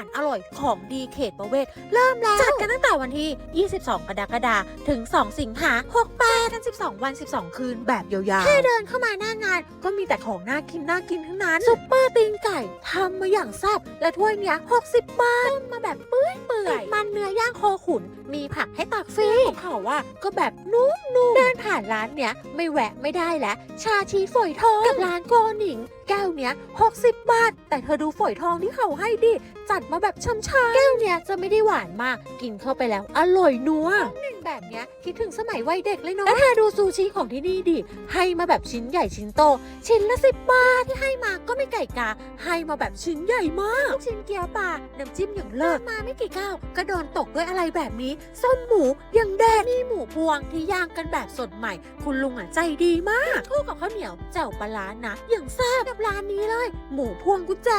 ารอร่อยของดีเขตประเวศ เริ่มแล้ว จัดกันตั้งแต่วันที่ 22 กรกฎาคมถึง 2 สิงหา68กัน 12 วัน 12 คืนแบบยาวๆ แค่เดินเข้ามาหน้างาน ก็มีแต่ของน่ากินน่ากินทั้งนั้น ซุปเปอร์ตีนไก่ทำมาอย่างแซ่บและถ้วยเนี้ย 60 บาทต้มมาแบบเปื่อยเปื่อยมันเนื้อ ย่างโคขุนมีผักให้ตักฟรีของเขาว่าก็แบบนุ่มๆเดินผ่านร้านเนี้ยไม่แวะไม่ได้แล้วชาชีสฝอยทองกับร้านโกหนิงแก้วเนี้ย 60 บาท แต่เธอดูฝอยทองที่เขาให้ดิ จัดมาแบบช่ำๆแก้วเนี้ยจะไม่ได้หวานมาก กินเข้าไปแล้วอร่อยนัวหนึ่ง แบบเนี้ยคิดถึงสมัยวัยเด็กเลยเนาะแล้วเธอดูซูชิของที่นี่ดิให้มาแบบชิ้นใหญ่ชิ้นโต ชิ้นละสิบบาทที่ให้มาก็ไม่ไก่กา ให้มาแบบชิ้นใหญ่มากลูกชิ้นเกี๊ยวปลาน้ำจิ้มอย่างเลิศมาไม่กี่ก้าวก็โดนตกด้วยอะไรแบบนี้ส้มหมูอย่างแดดนี่หมูพวงที่ย่างกันแบบสดใหม่ คุณลุงอะใจดีมากคู่กับข้าวเหนียวเจ้าปลาร้านะอย่างแซ่บกับร้านนี้เลย หมูพวงกุญแจ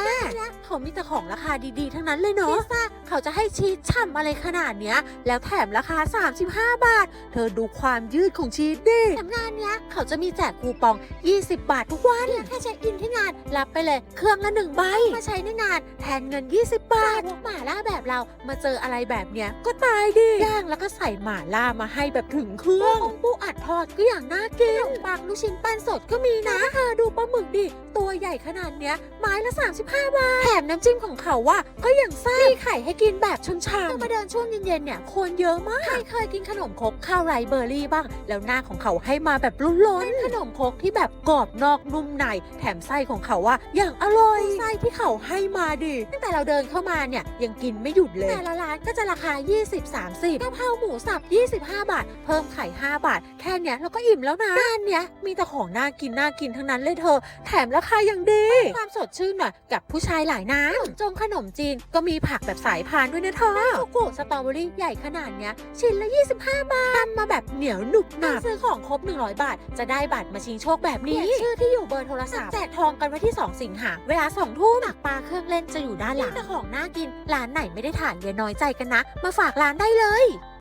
เขามีแต่ของราคาดีๆ ทั้งนั้นเลยเนาะพิซซ่า เขาจะให้ชีสฉ่ำอะไรขนาดเนี้ย แล้วแถมราคา 35 บาท เธอดูความยืดของชีสดิแถมงานเนี้ย เขาจะมีแจกคูปอง 20 บาททุกวันแค่เช็คอินที่งาน รับไปเลยเครื่องละหนึ่งใบมาใช้ในงาน แทนเงิน 20 บาทพวกหมาล่าแบบเรามาเจออะไรแบบเนี้ยก็ตายดิย่างแล้วก็ใส่หมาล่ามาให้แบบถึงเครื่องปูอัดทอดก็อย่างน่ากินขนมปังลูกชิ้นปั้นสดก็มีนะเธอดูปลาหมึกดิตัวใหญ่ขนาดเนี้ยไม้ละ 35 บาทแถมน้ำจิ้มของเขาว่าก็อย่างแซ่บมีไข่ให้กินแบบชนชามมาเดินช่วงเย็นๆเนี่ยคนเยอะมาก ใครเคยกินขนมครกข้าวไรเบอร์รี่บ้าง แล้วหน้าของเขาให้มาแบบล้นๆขนมครกที่แบบกรอบนอกนุ่มใน แถมไส้ของเขาว่าอย่างอร่อยไส้ที่เขาให้มาดิตั้งแต่เราเดินเข้ามาเนี่ยยังกินไม่หยุดเลย แต่ละร้านก็จะราคา 20-30กะเพราหมูสับ 25 บาท เพิ่มไข่ 5 บาท แค่เนี้ยเราก็อิ่มแล้วนะร้านเนี้ยมีแต่ของน่ากินน่ากินทั้งนั้นเลยเธอ แถมราคายังดี ความสดชื่นหน่อยกับผู้ชายหลายน้ำจงขนมจีนก็มีผักแบบสายพานด้วยนะเธอโกโก้สตรอเบอรี่ใหญ่ขนาดเนี้ย ชิ้นละ 25 บาททำมาแบบเหนียวหนุบหนับซื้อของครบ 100 บาท จะได้บัตรมาชิงโชคแบบนี้ชื่อที่อยู่เบอร์โทรศัพท์แจกทองกันวันที่ 2 สิงหาเวลา2ทุ่มหนักปลาเครื่องเล่นจะอยู่ด้านหลังแต่ของน่ากินร้านไหนไม่ได้ถ่านอย่าน้อยใจกันนะ มาฝากร้านได้เลย